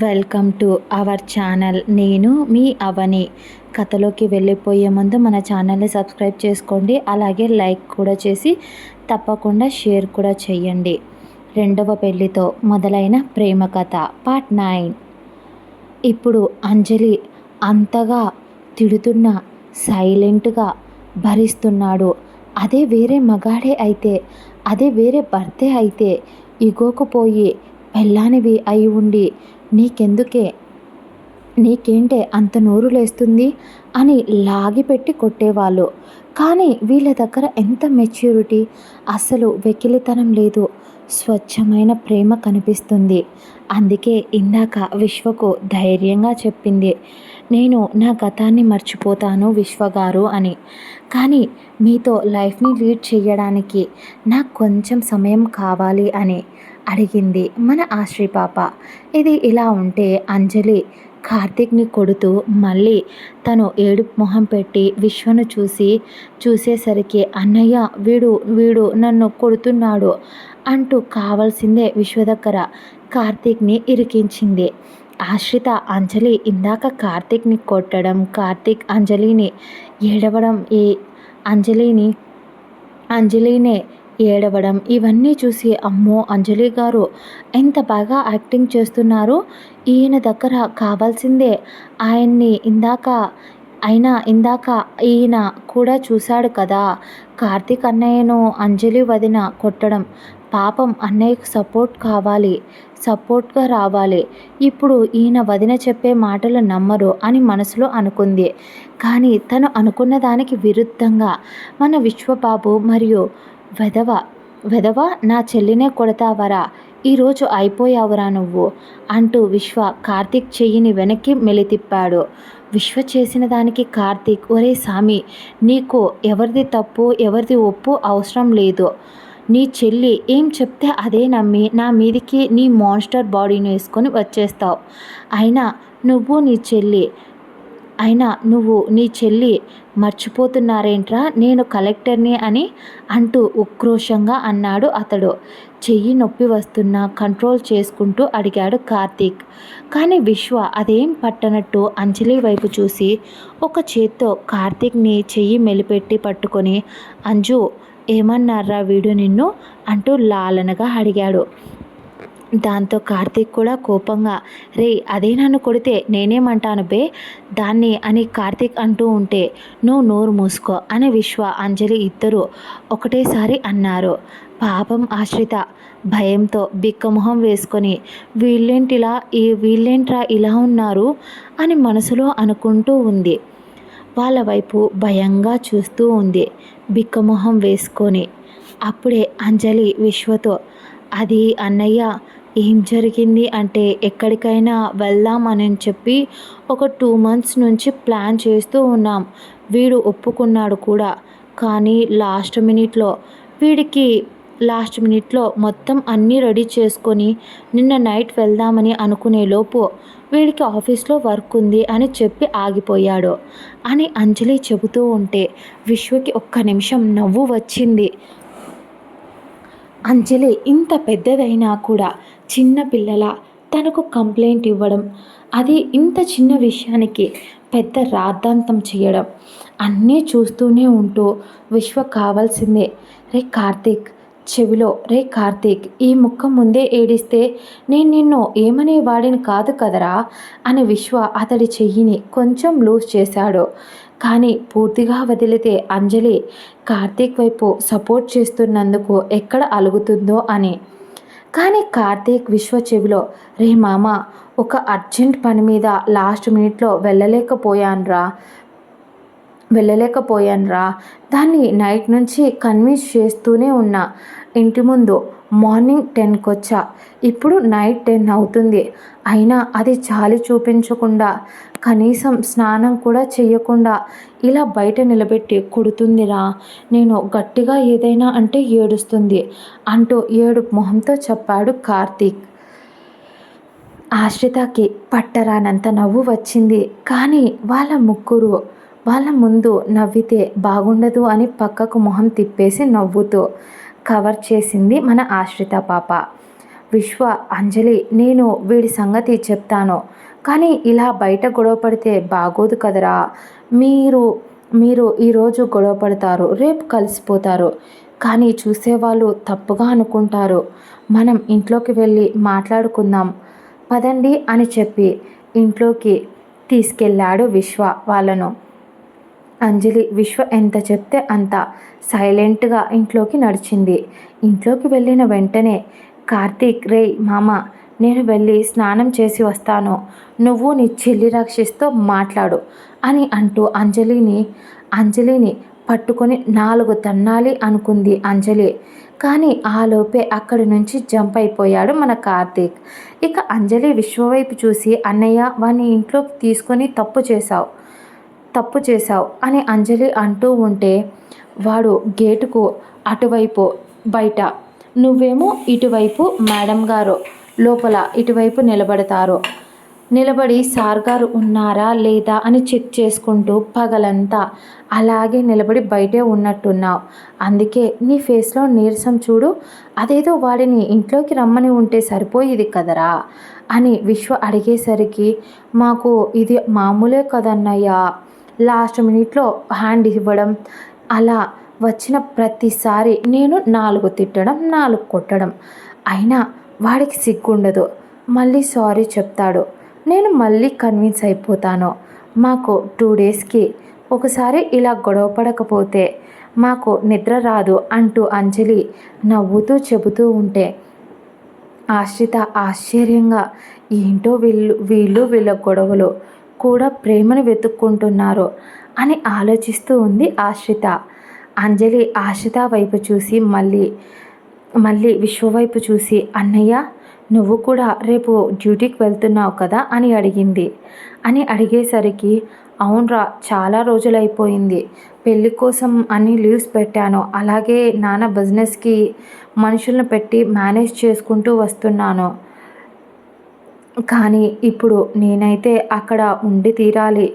Welcome to our channel. నేను మీ అవని. కథలోకి వెళ్ళిపోయే ముందు మన ఛానల్ని సబ్స్క్రైబ్ చేసుకోండి. అలాగే లైక్ కూడా చేసి తప్పకుండా షేర్ కూడా చేయండి. రెండవ పెళ్ళితో మొదలైన ప్రేమ కథ పార్ట్ నైన్. ఇప్పుడు అంజలి అంతగా తిడుతున్న సైలెంట్గా భరిస్తున్నాడు. అదే వేరే మగాడే అయితే అదే వేరే భర్తే అయితే ఇగోకపోయి పెళ్ళానివి అయి ఉండి నీకెందుకే? నీకేంటే అంత నోరు లేస్తుంది? అని లాగిపెట్టి కొట్టేవాళ్ళు. కానీ వీళ్ళ దగ్గర ఎంత మెచ్యూరిటీ? అసలు వెకిలితనం లేదు. స్వచ్ఛమైన ప్రేమ కనిపిస్తుంది. అందుకే ఇందాక విశ్వకు ధైర్యంగా చెప్పింది. నేను నా గతాన్ని మర్చిపోతాను విశ్వగారు అని. కానీ మీతో లైఫ్ని లీడ్ చేయడానికి నాకు కొంచెం సమయం కావాలి అని. అడిగింది మన ఆశ్రీ పాప. ఇది ఇలా ఉంటే అంజలి కార్తీక్ని కొడుతూ మళ్ళీ తను ఏడు మొహం పెట్టి విశ్వను చూసి చూసేసరికి అన్నయ్య వీడు వీడు నన్ను కొడుతున్నాడు అంటూ కావాల్సిందే విశ్వ దగ్గర కార్తీక్ని ఇరికించింది. ఆశ్రిత అంజలి ఇందాక కార్తీక్ని కొట్టడం కార్తీక్ అంజలిని ఏడవడం ఈ అంజలిని అంజలినే ఏడవడం ఇవన్నీ చూసి అమ్మో అంజలి గారు ఎంత బాగా యాక్టింగ్ చేస్తున్నారు. ఈయన దగ్గర కావాల్సిందే. ఆయన్ని ఇందాక అయినా ఇందాక ఈయన కూడా చూశాడు కదా. కార్తీక్ అన్నయ్యను అంజలి వదిన కొట్టడం. పాపం అన్నయ్యకు సపోర్ట్ కావాలి సపోర్ట్గా రావాలి. ఇప్పుడు ఈయన వదిన చెప్పే మాటలు నమ్మరు అని మనసులో అనుకుంది. కానీ తను అనుకున్న దానికి విరుద్ధంగా మన విశ్వబాబు మరియు వెధవ వెధవ నా చెల్లినే కొడతావరా? ఈరోజు అయిపోయావురా నువ్వు? అంటూ విశ్వ కార్తీక్ చెయ్యిని వెనక్కి మెలితిప్పాడు. విశ్వ చేసిన దానికి కార్తీక్ ఒరే సామి నీకు ఎవరిది తప్పు ఎవరిది ఒప్పు అవసరం లేదు. నీ చెల్లి ఏం చెప్తే అదే నమ్మి నా మీదికి నీ మాన్స్టర్ బాడీని వేసుకొని వచ్చేస్తావు. అయినా నువ్వు నీ చెల్లి అయినా నువ్వు నీ చెల్లి మర్చిపోతున్నారేంట్రా? నేను కలెక్టర్ని అని అంటూ ఉక్రోషంగా అన్నాడు అతడు. చెయ్యి నొప్పి వస్తున్నా కంట్రోల్ చేసుకుంటూ అడిగాడు కార్తీక్. కానీ విశ్వ అదేం పట్టనట్టు అంజలి వైపు చూసి ఒక చేత్తో కార్తీక్ని చెయ్యి మెలిపెట్టి పట్టుకొని అంజు ఏమన్నారా వీడు నిన్ను? అంటూ లాలనగా అడిగాడు. దాంతో కార్తీక్ కూడా కోపంగా రే అదే నన్ను కొడితే నేనేమంటాను బే? దాన్ని అని కార్తీక్ అంటూ ఉంటే నువ్వు నోరు మూసుకో అని విశ్వ అంజలి ఇద్దరు ఒకటేసారి అన్నారు. పాపం ఆశ్రిత భయంతో బిక్కమొహం వేసుకొని వీళ్ళేంటిలా ఈ వీళ్ళేంట్రా ఇలా ఉన్నారు? అని మనసులో అనుకుంటూ ఉంది. వాళ్ళ వైపు భయంగా చూస్తూ ఉంది బిక్కమొహం వేసుకొని. అప్పుడే అంజలి విశ్వతో అది అన్నయ్య ఏం జరిగింది అంటే ఎక్కడికైనా వెళ్దాం అని చెప్పి ఒక టూ మంత్స్ నుంచి ప్లాన్ చేస్తూ ఉన్నాం. వీడు ఒప్పుకున్నాడు కూడా. కానీ లాస్ట్ మినిట్లో వీడికి లాస్ట్ మినిట్లో మొత్తం అన్నీ రెడీ చేసుకొని నిన్న నైట్ వెళ్దామని అనుకునే లోపు వీడికి ఆఫీస్లో వర్క్ ఉంది అని చెప్పి ఆగిపోయాడు. అని అంజలి చెబుతూ ఉంటే విశ్వకి ఒక్క నిమిషం నవ్వు వచ్చింది. అంజలి ఇంత పెద్దదైనా కూడా చిన్న పిల్లల తనకు కంప్లైంట్ ఇవ్వడం అది ఇంత చిన్న విషయానికి పెద్ద రాద్ధాంతం చేయడం. అన్నీ చూస్తూనే ఉంటూ విశ్వ కావాల్సిందే. రే కార్తీక్ చెవిలో రే కార్తీక్ ఈ ముక్క ముందే ఏడిస్తే నేను నిన్ను ఏమనే వాడిని కాదు కదరా అని విశ్వ అతడి చెయ్యిని కొంచెం లూజ్ చేశాడు. కానీ పూర్తిగా వదిలితే అంజలి కార్తీక్ వైపు సపోర్ట్ చేస్తున్నందుకు ఎక్కడ అలుగుతుందో అని కానీ కార్తీక్ విశ్వ చెవిలో రే మామ ఒక అర్జెంట్ పని మీద లాస్ట్ మినిట్లో వెళ్ళలేకపోయానురా వెళ్ళలేకపోయానురా. దాన్ని నైట్ నుంచి కన్విన్స్ చేస్తూనే ఉన్నా. ఇంటి ముందు మార్నింగ్ టెన్కి వచ్చా ఇప్పుడు నైట్ టెన్ అవుతుంది. అయినా అది చాలి చూపించకుండా కనీసం స్నానం కూడా చేయకుండా ఇలా బయట నిలబెట్టి కొడుతుందిరా. నేను గట్టిగా ఏదైనా అంటే ఏడుస్తుంది అంటూ ఏడు మొహంతో చెప్పాడు కార్తీక్. ఆశ్రితకి పట్టరానంత నవ్వు వచ్చింది. కానీ వాళ్ళ ముగ్గురు వాళ్ళ ముందు నవ్వితే బాగుండదు అని పక్కకు మొహం తిప్పేసి నవ్వుతూ కవర్ చేసింది మన ఆశ్రిత పాప. విశ్వ అంజలి నేను వీడి సంగతి చెప్తాను. కానీ ఇలా బయట గొడవ పడితే బాగోదు కదరా. మీరు మీరు ఈరోజు గొడవ పడతారు రేపు కలిసిపోతారు. కానీ చూసేవాళ్ళు తప్పుగా అనుకుంటారు. మనం ఇంట్లోకి వెళ్ళి మాట్లాడుకుందాం. పదండి అని చెప్పి ఇంట్లోకి తీసుకెళ్ళాడు విశ్వ వాళ్ళను. అంజలి విశ్వ ఎంత చెప్తే అంత సైలెంట్గా ఇంట్లోకి నడిచింది. ఇంట్లోకి వెళ్ళిన వెంటనే కార్తీక్ రే మామ నేను వెళ్ళి స్నానం చేసి వస్తాను. నువ్వు నీ చెల్లి రక్షిస్తూ మాట్లాడు అని అంటూ అంజలిని అంజలిని పట్టుకొని నాలుగు తన్నాలి అనుకుంది అంజలి. కానీ ఆలోపే అక్కడి నుంచి జంప్ అయిపోయాడు మన కార్తీక్. ఇక అంజలి విశ్వవైపు చూసి అన్నయ్య వాని ఇంట్లోకి తీసుకొని తప్పు చేశావు తప్పు చేశావు అని అంజలి అంటూ ఉంటే వాడు గేటుకు అటువైపు బయట. నువ్వేమో ఇటువైపు మేడం గారు. లోపల ఇటువైపు నిలబడతారు. నిలబడి సార్ గారు ఉన్నారా లేదా అని చెక్ చేసుకుంటూ పగలంతా అలాగే నిలబడి బయటే ఉన్నట్టున్నావు. అందుకే నీ ఫేస్లో నీరసం చూడు. అదేదో వాడిని ఇంట్లోకి రమ్మని ఉంటే సరిపోయేది కదరా అని విశ్వ అడిగేసరికి మాకు ఇది మామూలే కదన్నయ్యా. లాస్ట్ మినిట్లో హ్యాండ్ ఇవ్వడం అలా వచ్చిన ప్రతిసారి నేను నాలుగు తిట్టడం నాలుగు కొట్టడం. అయినా వాడికి సిగ్గుండదు. మళ్ళీ సారీ చెప్తాడు. నేను మళ్ళీ కన్విన్స్ అయిపోతాను. మాకు టూ డేస్కి ఒకసారి ఇలా గొడవ పడకపోతే మాకు నిద్ర రాదు అంటూ అంజలి నవ్వుతూ చెబుతూ ఉంటే ఆశ్రిత ఆశ్చర్యంగా ఏంటో వీళ్ళు వీళ్ళు వీళ్ళ గొడవలు కూడా ప్రేమను వెతుక్కుంటున్నారు అని ఆలోచిస్తూ ఉంది ఆశ్రిత. అంజలి ఆశ్రిత వైపు చూసి మళ్ళీ మళ్ళీ విశ్వ వైపు చూసి అన్నయ్య నువ్వు కూడా రేపు డ్యూటీకి వెళ్తున్నావు కదా? అని అడిగింది. అని అడిగేసరికి అవునరా చాలా రోజులైపోయింది. పెళ్ళి కోసం అన్ని లీవ్స్ పెట్టాను. అలాగే నాన్న బిజినెస్కి మనుషులను పెట్టి మేనేజ్ చేసుకుంటూ వస్తున్నాను. కానీ ఇప్పుడు నేనైతే అక్కడ ఉండి తీరాలి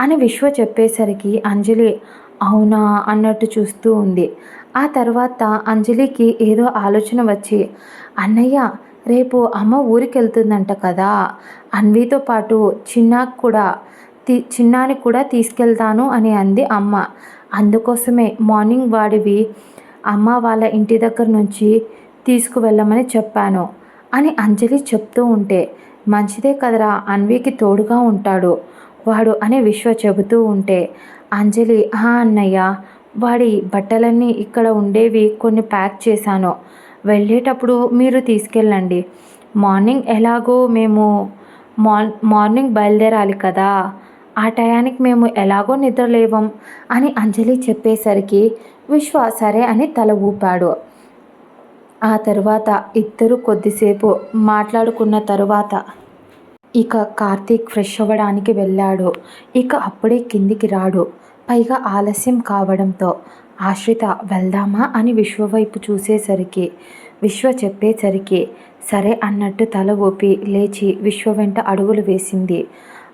అని విశ్వ చెప్పేసరికి అంజలి అవునా? అన్నట్టు చూస్తూ ఉంది. ఆ తర్వాత అంజలికి ఏదో ఆలోచన వచ్చి అన్నయ్య రేపు అమ్మ ఊరికి వెళ్తుందంట కదా. అన్వితో పాటు చిన్నాకు కూడా తీ చిన్నాని కూడా తీసుకెళ్తాను అని అంది అమ్మ. అందుకోసమే మార్నింగ్ వాడివి అమ్మ వాళ్ళ ఇంటి దగ్గర నుంచి తీసుకువెళ్ళమని చెప్పాను అని అంజలి చెప్తూ ఉంటే మంచిదే కదరా అన్వికి తోడుగా ఉంటాడు వాడు అని విశ్వ చెబుతూ ఉంటే అంజలి ఆ అన్నయ్య వాడి బట్టలన్నీ ఇక్కడ ఉండేవి కొన్ని ప్యాక్ చేశాను. వెళ్ళేటప్పుడు మీరు తీసుకెళ్ళండి. మార్నింగ్ ఎలాగో మేము మార్ మార్నింగ్ బయలుదేరాలి కదా. ఆ టయానికి మేము ఎలాగో నిద్రలేవం అని అంజలి చెప్పేసరికి విశ్వ సరే అని తల ఊపాడు. ఆ తర్వాత ఇద్దరు కొద్దిసేపు మాట్లాడుకున్న తరువాత ఇక కార్తీక్ ఫ్రెష్ అవ్వడానికి వెళ్ళాడు. ఇక అప్పుడే కిందికి రాడు. పైగా ఆలస్యం కావడంతో ఆశ్రిత వెళ్దామా? అని విశ్వ వైపు చూసేసరికి విశ్వ చెప్పేసరికి సరే అన్నట్టు తల ఊపి లేచి విశ్వ వెంట అడుగులు వేసింది.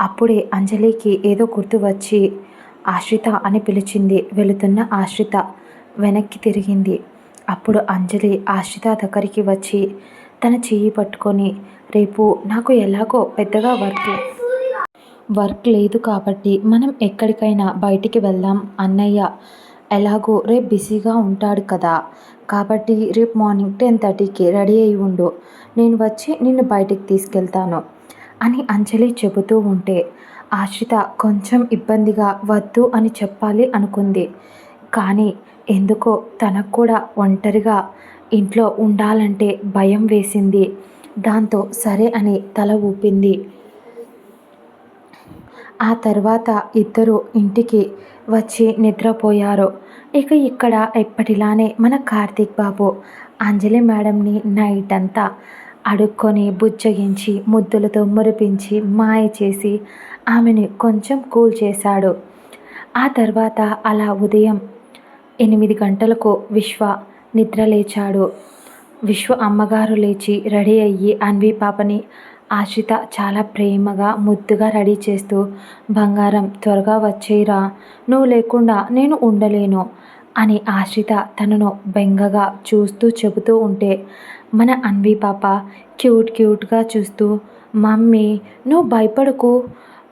అప్పుడే అంజలికి ఏదో గుర్తు వచ్చి ఆశ్రిత అని పిలిచింది వెళుతున్న ఆశ్రిత వెనక్కి తిరిగింది. అప్పుడు అంజలి ఆశ్రిత దగ్గరికి వచ్చి తన చెయ్యి పట్టుకొని రేపు నాకు ఎలాగో పెద్దగా వర్క్ వర్క్ లేదు కాబట్టి మనం ఎక్కడికైనా బయటికి వెళ్దాం అన్నయ్య. ఎలాగో రేపు బిజీగా ఉంటాడు కదా. కాబట్టి రేపు మార్నింగ్ టెన్ థర్టీకి రెడీ అయి ఉండు. నేను వచ్చి నిన్ను బయటికి తీసుకెళ్తాను అని అంజలి చెబుతూ ఉంటే ఆశ్రిత కొంచెం ఇబ్బందిగా వద్దు అని చెప్పాలి అనుకుంది. కానీ ఎందుకో తనకు కూడా ఒంటరిగా ఇంట్లో ఉండాలంటే భయం వేసింది. దాంతో సరే అని తల ఊపింది. ఆ తర్వాత ఇద్దరు ఇంటికి వచ్చి నిద్రపోయారు. ఇక ఇక్కడ ఎప్పటిలానే మన కార్తీక్ బాబు అంజలి మేడంని నైట్ అంతా అడుక్కొని బుజ్జగించి ముద్దులతో మురిపించి మాయ చేసి ఆమెని కొంచెం కూల్ చేశాడు. ఆ తర్వాత అలా ఉదయం ఎనిమిది గంటలకు విశ్వ నిద్ర లేచాడు విశ్వ అమ్మగారు లేచి రెడీ అయ్యి అన్వి పాపని ఆశ్రిత చాలా ప్రేమగా ముద్దుగా రెడీ చేస్తూ బంగారం త్వరగా వచ్చేయరా. నువ్వు లేకుండా నేను ఉండలేను అని ఆశ్రిత తనను బెంగగా చూస్తూ చెబుతూ ఉంటే మన అన్వి పాప క్యూట్ క్యూట్గా చూస్తూ మమ్మీ నువ్వు భయపడకు.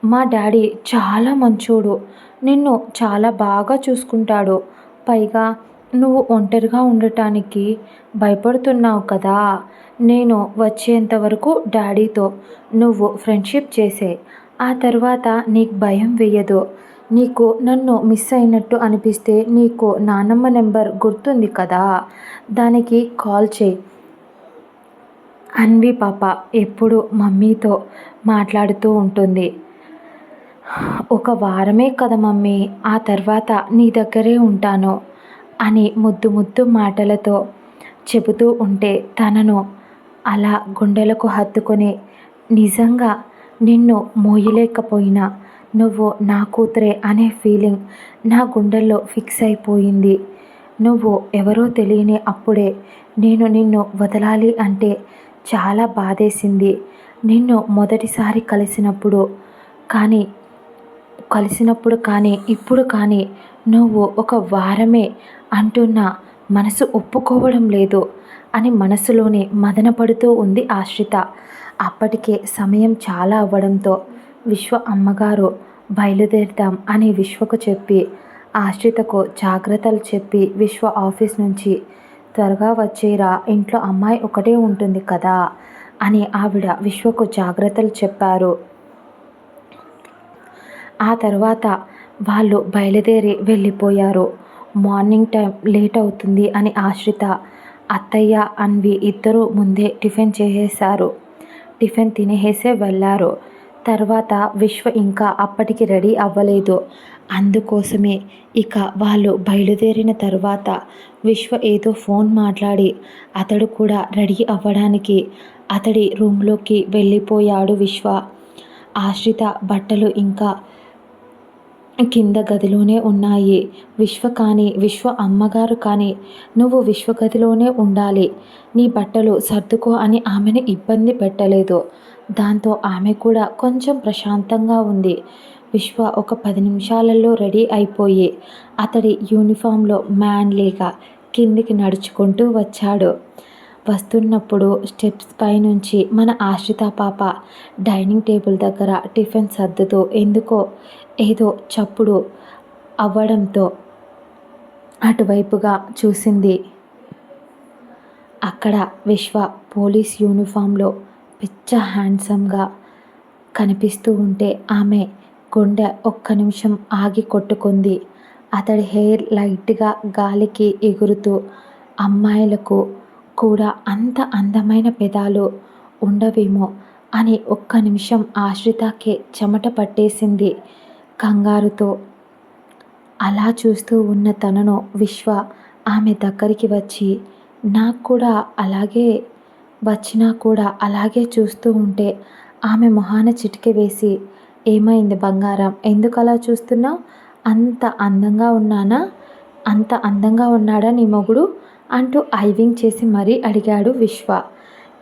మా డాడీ చాలా మంచోడు. నిన్ను చాలా బాగా చూసుకుంటాడు. పైగా నువ్వు ఒంటరిగా ఉండటానికి భయపడుతున్నావు కదా. నేను వచ్చేంత వరకు డాడీతో నువ్వు ఫ్రెండ్షిప్ చేసే. ఆ తర్వాత నీకు భయం వేయదు. నీకు నన్ను మిస్ అయినట్టు అనిపిస్తే నీకు నానమ్మ నెంబర్ గుర్తుంది కదా? దానికి కాల్ చేయి. అన్వి పాప ఎప్పుడు మమ్మీతో మాట్లాడుతూ ఉంటుంది. ఒక వారమే కదా మమ్మీ ఆ తర్వాత నీ దగ్గరే ఉంటాను అని ముద్దు ముద్దు మాటలతో చెబుతూ ఉంటే తనను అలా గుండెలకు హత్తుకొని నిజంగా నిన్ను మోయలేకపోయినా నువ్వు నా కూతురే అనే ఫీలింగ్ నా గుండెల్లో ఫిక్స్ అయిపోయింది. నువ్వు ఎవరో తెలియని అప్పుడే నేను నిన్ను వదలాలి అంటే చాలా బాధేసింది. నిన్ను మొదటిసారి కలిసినప్పుడు కానీ కలిసినప్పుడు కానీ ఇప్పుడు కానీ నువ్వు ఒక వారమే అంటున్న మనసు ఒప్పుకోవడం లేదు. అని మనసులోనే మదనపడుతూ ఉంది ఆశ్రిత. అప్పటికే సమయం చాలా అవ్వడంతో విశ్వ అమ్మగారు బయలుదేరుదాం అని విశ్వకు చెప్పి ఆశ్రితకు జాగ్రత్తలు చెప్పి విశ్వ ఆఫీస్ నుంచి త్వరగా వచ్చేరా ఇంట్లో అమ్మాయి ఒకటే ఉంటుంది కదా అని ఆవిడ విశ్వకు జాగ్రత్తలు చెప్పారు. ఆ తర్వాత వాళ్ళు బయలుదేరి వెళ్ళిపోయారు. మార్నింగ్ టైం లేట్ అవుతుంది అని ఆశ్రిత అత్తయ్య అన్వి ఇద్దరు ముందే టిఫిన్ చేసేశారు. టిఫిన్ తినేసే వెళ్ళారు. తర్వాత విశ్వ ఇంకా అప్పటికి రెడీ అవ్వలేదు. అందుకోసమే ఇక వాళ్ళు బయలుదేరిన తర్వాత విశ్వ ఏదో ఫోన్ మాట్లాడి అతడు కూడా రెడీ అవ్వడానికి అతడి రూమ్లోకి వెళ్ళిపోయాడు విశ్వ. ఆశ్రిత బట్టలు ఇంకా కింద గదిలోనే ఉన్నాయి. విశ్వ కానీ విశ్వ అమ్మగారు కానీ నువ్వు విశ్వ గదిలోనే ఉండాలి. నీ బట్టలు సర్దుకో అని ఆమెను ఇబ్బంది పెట్టలేదు. దాంతో ఆమె కూడా కొంచెం ప్రశాంతంగా ఉంది. విశ్వ ఒక పది నిమిషాలలో రెడీ అయిపోయి అతడి యూనిఫామ్లో మ్యాన్లీగా కిందికి నడుచుకుంటూ వచ్చాడు. వస్తున్నప్పుడు స్టెప్స్ పైనుంచి మన ఆశ్రిత పాప డైనింగ్ టేబుల్ దగ్గర టిఫిన్ సర్దుతూ ఎందుకో ఏదో చప్పుడు అవ్వడంతో అటువైపుగా చూసింది. అక్కడ విశ్వ పోలీస్ యూనిఫామ్లో పిచ్చ హ్యాండ్సమ్గా కనిపిస్తూ ఉంటే ఆమె గుండె ఒక్క నిమిషం ఆగి కొట్టుకుంది. అతడి హెయిర్ లైట్గా గాలికి ఎగురుతూ అమ్మాయిలకు కూడా అంత అందమైన పెదాలు ఉండవేమో అని ఒక్క నిమిషం ఆశ్రితకే చెమట పట్టేసింది కంగారుతో. అలా చూస్తూ ఉన్న తనను విశ్వ ఆమె దగ్గరికి వచ్చి నాకు కూడా అలాగే వచ్చినా కూడా అలాగే చూస్తూ ఉంటే ఆమె మొహాన చిటిక వేసి ఏమైంది బంగారం? ఎందుకు అలా చూస్తున్నావు? అంత అందంగా ఉన్నానా? అంత అందంగా ఉన్నాడా నీ మొగుడు? అంటూ ఐవింగ్ చేసి మరీ అడిగాడు విశ్వ.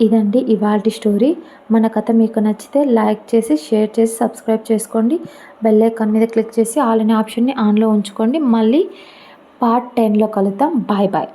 ఇదండి ఇవాళ స్టోరీ. మన కథ మీకు నచ్చితే లైక్ చేసి షేర్ చేసి సబ్స్క్రైబ్ చేసుకోండి. బెల్ ఐకాన్ మీద క్లిక్ చేసి ఆల్ అనే ఆప్షన్ని ఆన్లో ఉంచుకోండి. మళ్ళీ పార్ట్ టెన్లో కలుద్దాం. Bye bye.